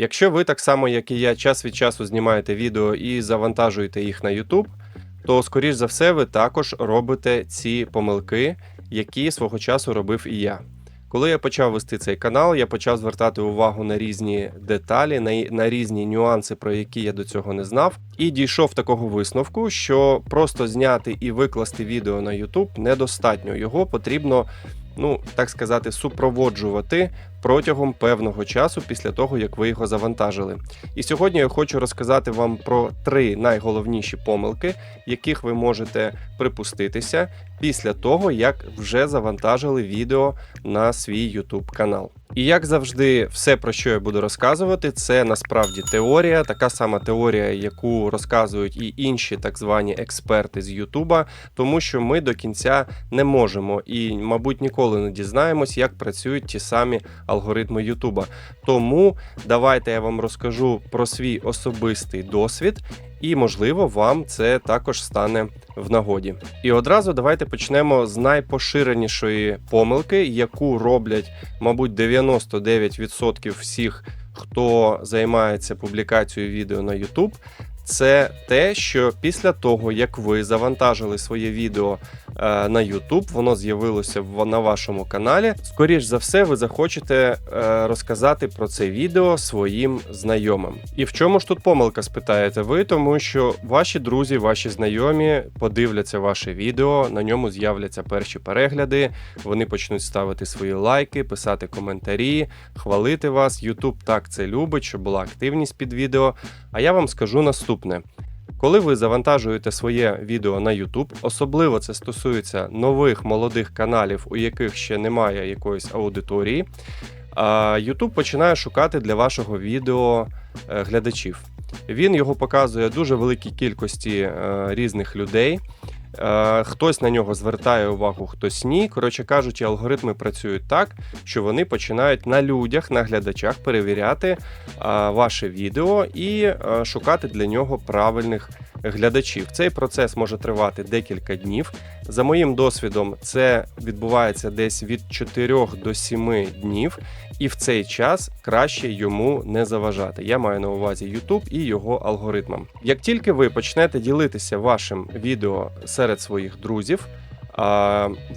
Якщо ви так само, як і я, час від часу знімаєте відео і завантажуєте їх на YouTube, то скоріш за все ви також робите ці помилки, які свого часу робив і я. Коли я почав вести цей канал, я почав звертати увагу на різні деталі, на, на різні нюанси, про які я до цього не знав, і дійшов такого висновку, що просто зняти і викласти відео на YouTube недостатньо. Його потрібно, ну так сказати, супроводжувати протягом певного часу після того, як ви його завантажили. І сьогодні я хочу розказати вам про три найголовніші помилки, яких ви можете припуститися після того, як вже завантажили відео на свій YouTube канал. І як завжди, все про що я буду розказувати, це насправді теорія, така сама теорія, яку розказують і інші так звані експерти з Ютуба, тому що ми до кінця не можемо і, мабуть, ніколи не дізнаємось, як працюють ті самі алгоритми Ютуба. Тому давайте я вам розкажу про свій особистий досвід. І, можливо, вам це також стане в нагоді. І одразу давайте почнемо з найпоширенішої помилки, яку роблять, мабуть, 99% всіх, хто займається публікацією відео на YouTube. Це те, що після того, як ви завантажили своє відео на YouTube, воно з'явилося на вашому каналі. Скоріш за все, ви захочете е, розказати про це відео своїм знайомим. І в чому ж тут помилка, спитаєте ви? Тому що ваші друзі, ваші знайомі подивляться ваше відео, на ньому з'являться перші перегляди, вони почнуть ставити свої лайки, писати коментарі, хвалити вас. YouTube так це любить, щоб була активність під відео. А я вам скажу наступне. Коли ви завантажуєте своє відео на YouTube, особливо це стосується нових молодих каналів, у яких ще немає якоїсь аудиторії, YouTube починає шукати для вашого відео е, глядачів. Він його показує дуже великій кількості е, різних людей. Е, Хтось на нього звертає увагу, хтось ні. Коротше кажучи, алгоритми працюють так, що вони починають на людях, на глядачах перевіряти ваше відео і шукати для нього правильних глядачів. Цей процес може тривати декілька днів. За моїм досвідом, це відбувається десь від 4 до 7 днів, і в цей час краще йому не заважати. Я маю на увазі YouTube і його алгоритмам. Як тільки ви почнете ділитися вашим відео серед своїх друзів.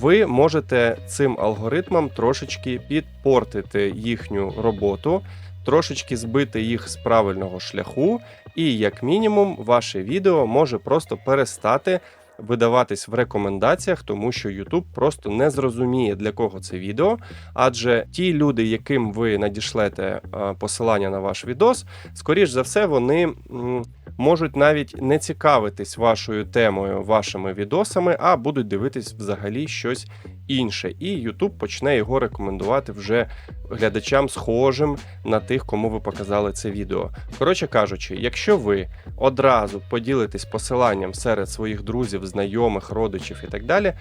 Ви можете цим алгоритмам трошечки підпортити їхню роботу, трошечки збити їх з правильного шляху, і як мінімум ваше відео може просто перестати видаватись в рекомендаціях, тому що YouTube просто не зрозуміє для кого це відео. Адже ті люди, яким ви надішлете е, посилання на ваш відос, скоріш за все, вони можуть навіть не цікавитись вашою темою, вашими відосами, а будуть дивитись взагалі щось інше. І YouTube почне його рекомендувати вже глядачам схожим на тих, кому ви показали це відео. Коротше кажучи, якщо ви одразу поділитесь посиланням серед своїх друзів, знайомих, родичів і так далі,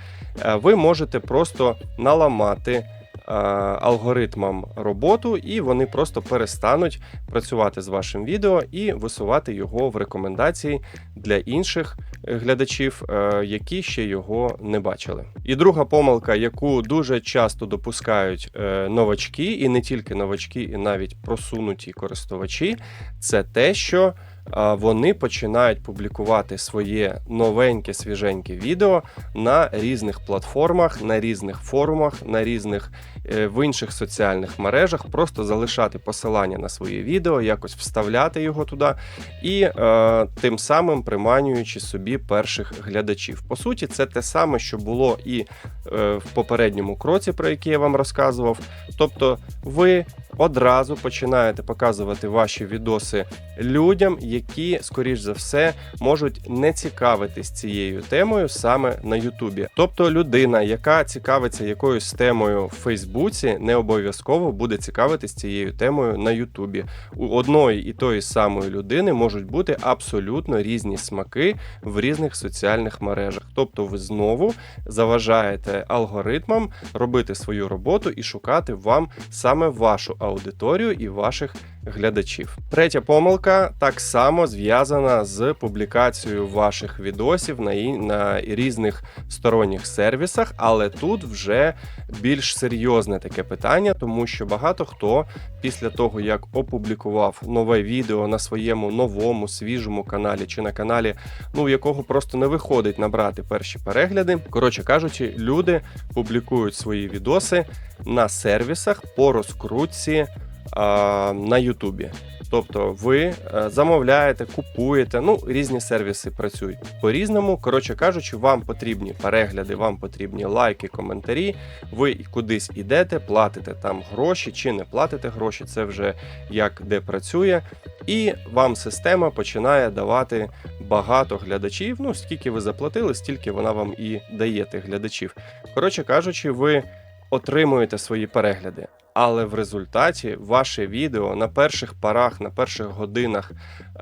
е, ви можете просто наламати алгоритмам роботу, і вони просто перестануть працювати з вашим відео і висувати його в рекомендації для інших е, глядачів, е, які ще його не бачили. І друга помилка, яку дуже часто допускають е, новачки, і не тільки новачки, і навіть просунуті користувачі, це те, що вони починають публікувати своє новеньке свіженьке відео на різних платформах, на різних форумах, на різних е, в інших соціальних мережах, просто залишати посилання на своє відео, якось вставляти його туди, і е, тим самим приманюючи собі перших глядачів. По суті, це те саме, що було і е, в попередньому кроці, про який я вам розказував. Тобто, ви одразу починаєте показувати ваші відоси людям, які, скоріш за все, можуть не цікавитись цією темою саме на Ютубі. Тобто, людина, яка цікавиться якоюсь темою в Фейсбуці, не обов'язково буде цікавитись цією темою на Ютубі. У одної і тої самої людини можуть бути абсолютно різні смаки в різних соціальних мережах. Тобто, ви знову заважаєте алгоритмам робити свою роботу і шукати вам саме вашу аудиторію і ваших глядачів. Третя помилка так само зв'язана з публікацією ваших відосів на, і- на різних сторонніх сервісах, але тут вже більш серйозне таке питання, тому що багато хто після того, як опублікував нове відео на своєму новому свіжому каналі чи на каналі, ну у якого просто не виходить набрати перші перегляди. Коротше кажучи, люди публікують свої відоси на сервісах по розкрутці на Ютубі. Тобто ви е, замовляєте, купуєте, ну різні сервіси працюють по-різному. Коротше кажучи, вам потрібні перегляди, вам потрібні лайки, коментарі. Ви кудись ідете, платите там гроші чи не платите гроші, це вже як де працює. І вам система починає давати багато глядачів. Ну, скільки ви заплатили, стільки вона вам і дає тих глядачів. Коротше кажучи, ви отримуєте свої перегляди. Але в результаті ваше відео на перших парах, на перших годинах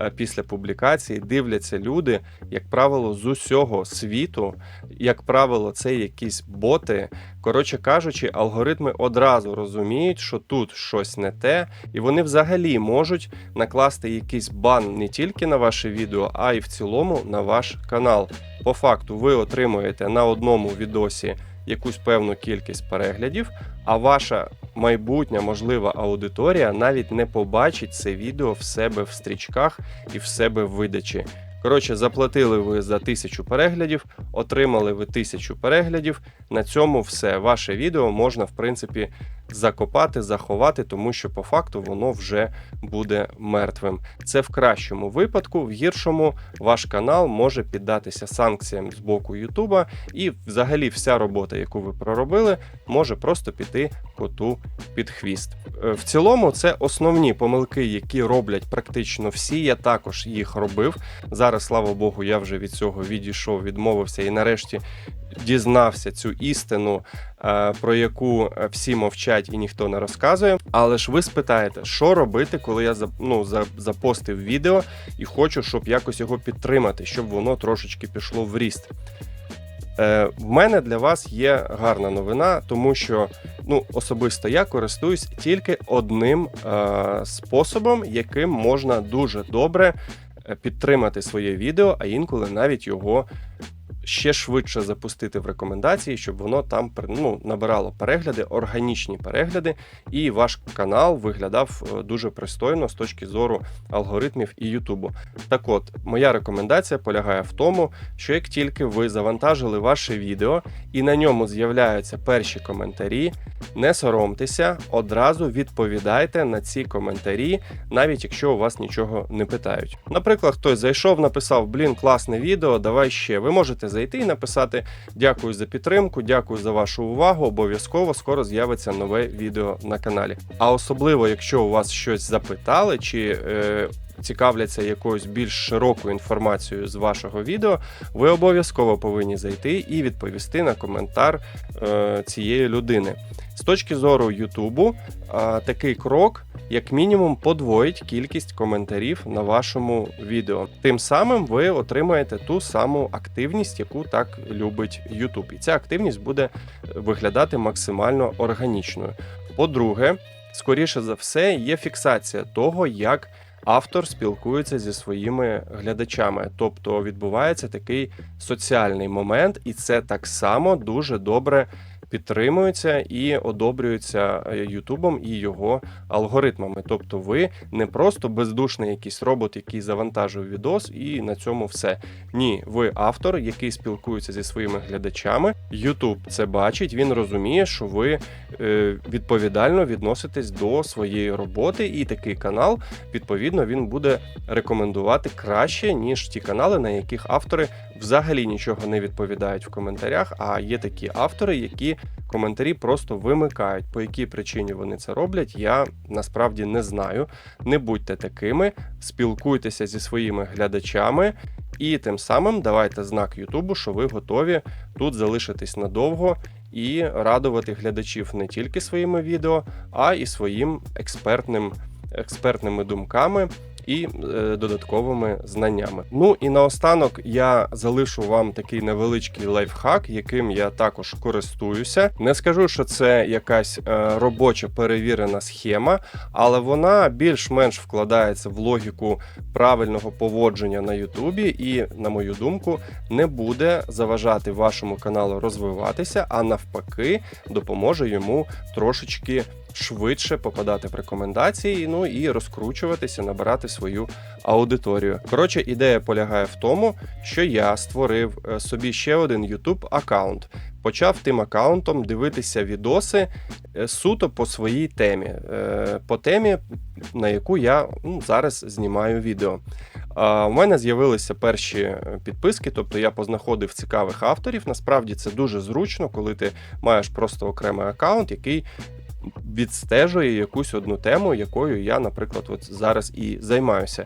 е, після публікації дивляться люди, як правило, з усього світу. Як правило, це якісь боти. Коротше кажучи, алгоритми одразу розуміють, що тут щось не те, і вони взагалі можуть накласти якийсь бан не тільки на ваше відео, а й в цілому на ваш канал. По факту, ви отримуєте на одному відосі якусь певну кількість переглядів, а ваша майбутня можлива аудиторія навіть не побачить це відео в себе в стрічках і в себе в видачі. Коротше, заплатили ви за тисячу переглядів, отримали ви тисячу переглядів. На цьому все. Ваше відео можна, в принципі, закопати, заховати, тому що по факту воно вже буде мертвим. Це в кращому випадку, в гіршому ваш канал може піддатися санкціям з боку Ютуба, і взагалі вся робота, яку ви проробили, може просто піти коту під хвіст. Е, В цілому, це основні помилки, які роблять практично всі. Я також їх робив. Зараз, слава Богу, я вже від цього відійшов, відмовився і нарешті дізнався цю істину, е, про яку е, всі мовчать і ніхто не розказує. Але ж ви спитаєте, що робити, коли я ну, запостив відео і хочу, щоб якось його підтримати, щоб воно трошечки пішло в ріст. Е, в мене для вас є гарна новина, тому що ну, особисто я користуюсь тільки одним е, способом, яким можна дуже добре е, підтримати своє відео, а інколи навіть його ще швидше запустити в рекомендації, щоб воно там ну, набирало перегляди, органічні перегляди, і ваш канал виглядав е, дуже пристойно з точки зору алгоритмів і Ютубу. Так от, моя рекомендація полягає в тому, що як тільки ви завантажили ваше відео і на ньому з'являються перші коментарі, не соромтеся, одразу відповідайте на ці коментарі, навіть якщо у вас нічого не питають. Наприклад, хтось зайшов, написав: Блін, класне відео, давай ще. Ви можете зайти і написати Дякую за підтримку, дякую за вашу увагу. Обов'язково скоро з'явиться нове відео на каналі. А особливо, якщо у вас щось запитали чи е, цікавляться якоюсь більш широкою інформацією з вашого відео, ви обов'язково повинні зайти і відповісти на коментар е, цієї людини. З точки зору Ютубу, а, такий крок, як мінімум, подвоїть кількість коментарів на вашому відео. Тим самим ви отримаєте ту саму активність, яку так любить Ютуб. І ця активність буде виглядати максимально органічною. По-друге, скоріше за все, є фіксація того, як автор спілкується зі своїми глядачами. Тобто відбувається такий соціальний момент, і це так само дуже добре підтримується і одобрюється е, Ютубом і його алгоритмами. Тобто, ви не просто бездушний якийсь робот, який завантажив відос, і на цьому все. Ні, ви автор, який спілкується зі своїми глядачами. Ютуб це бачить, він розуміє, що ви е, відповідально відноситесь до своєї роботи, і такий канал, відповідно, він буде рекомендувати краще, ніж ті канали, на яких автори взагалі нічого не відповідають в коментарях. А є такі автори, які коментарі просто вимикають. По якій причині вони це роблять, я насправді не знаю. Не будьте такими, спілкуйтеся зі своїми глядачами. І тим самим давайте знак Ютубу, що ви готові тут залишитись надовго і радувати глядачів не тільки своїми відео, а і своїм експертним, експертними думками і е, додатковими знаннями. Ну і наостанок я залишу вам такий невеличкий лайфхак, яким я також користуюся. Не скажу, що це якась е, робоча перевірена схема, але вона більш-менш вкладається в логіку правильного поводження на Ютубі, і, на мою думку, не буде заважати вашому каналу розвиватися, а навпаки, допоможе йому трошечки швидше попадати в рекомендації, ну і розкручуватися, набирати свою аудиторію. Коротше, ідея полягає в тому, що я створив е, собі ще один YouTube аккаунт. Почав тим аккаунтом дивитися відоси е, суто по своїй темі, е, по темі, на яку я ну, зараз знімаю відео. У мене з'явилися перші підписки, тобто я познаходив цікавих авторів. Насправді це дуже зручно, коли ти маєш просто окремий аккаунт, який відстежує якусь одну тему, якою я, наприклад, от зараз і займаюся.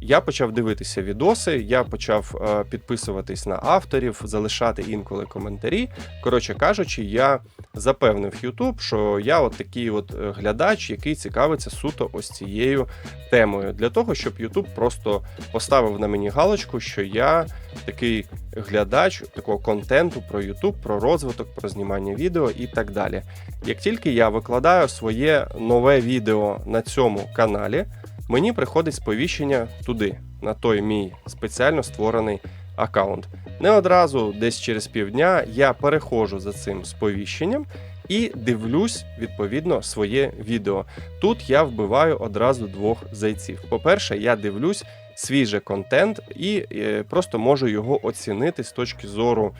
Я почав дивитися відоси, я почав е, підписуватись на авторів, залишати інколи коментарі. Коротше кажучи, я запевнив YouTube, що я от такий от е, глядач, який цікавиться суто ось цією темою, для того, щоб YouTube просто поставив на мені галочку, що я такий глядач такого контенту про YouTube, про розвиток, про знімання відео і так далі. Як тільки я викладаю своє нове відео на цьому каналі, мені приходить сповіщення туди, на той мій спеціально створений аккаунт. Не одразу, десь через півдня, я переходжу за цим сповіщенням і дивлюсь відповідно своє відео. Тут я вбиваю одразу двох зайців. По-перше, я дивлюсь свіжий контент і е, просто можу його оцінити з точки зору.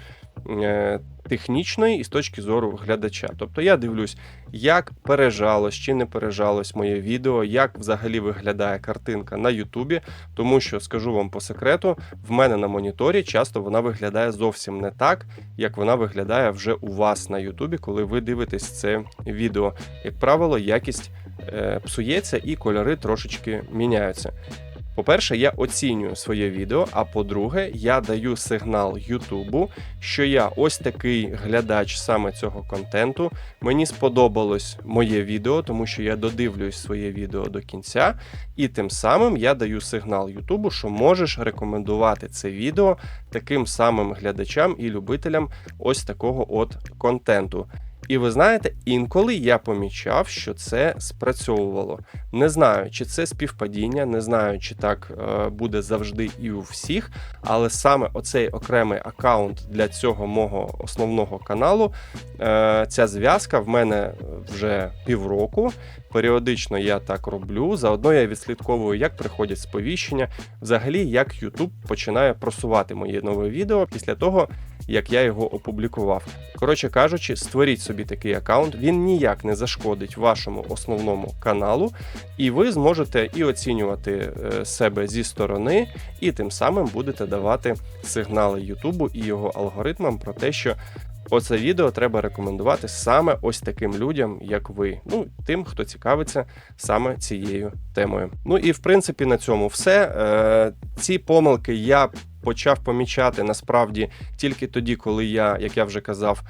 Е, Технічної і з точки зору глядача. Тобто я дивлюсь, як пережалось чи не пережалось моє відео, як взагалі виглядає картинка на Ютубі, тому що скажу вам по секрету, в мене на моніторі часто вона виглядає зовсім не так, як вона виглядає вже у вас на Ютубі, коли ви дивитесь це відео. Як правило, якість е, псується і кольори трошечки міняються. По-перше, я оцінюю своє відео. А по-друге, я даю сигнал Ютубу, що я ось такий глядач саме цього контенту. Мені сподобалось моє відео, тому що я додивлюсь своє відео до кінця, і тим самим я даю сигнал Ютубу, що можеш рекомендувати це відео таким самим глядачам і любителям ось такого от контенту. І ви знаєте, інколи я помічав, що це спрацьовувало. Не знаю, чи це співпадіння, не знаю, чи так е, буде завжди і у всіх. Але саме оцей окремий аккаунт для цього мого основного каналу, е, ця зв'язка в мене вже півроку. Періодично я так роблю. Заодно я відслідковую, як приходять сповіщення, взагалі, як YouTube починає просувати моє нове відео після того, як я його опублікував. Коротше кажучи, створіть собі такий аккаунт, він ніяк не зашкодить вашому основному каналу, і ви зможете і оцінювати е, себе зі сторони, і тим самим будете давати сигнали Ютубу і його алгоритмам про те, що. Оце відео треба рекомендувати саме ось таким людям, як ви. Ну, тим, хто цікавиться саме цією темою. Ну і в принципі на цьому все. Е, ці помилки я почав помічати насправді тільки тоді, коли я, як я вже казав,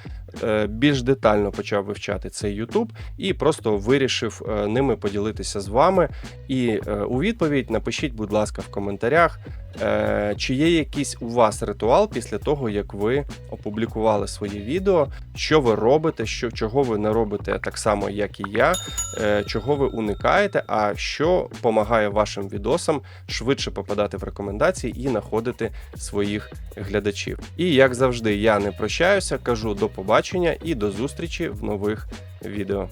е, більш детально почав вивчати цей YouTube і просто вирішив е, ними поділитися з вами. І е, у відповідь напишіть, будь ласка, в коментарях, чи є якийсь у вас ритуал після того, як ви опублікували своє відео, що ви робите, що чого ви не робите так само, як і я, чого ви уникаєте, а що допомагає вашим відосам швидше попадати в рекомендації і знаходити своїх глядачів. І як завжди, я не прощаюся, кажу до побачення і до зустрічі в нових відео.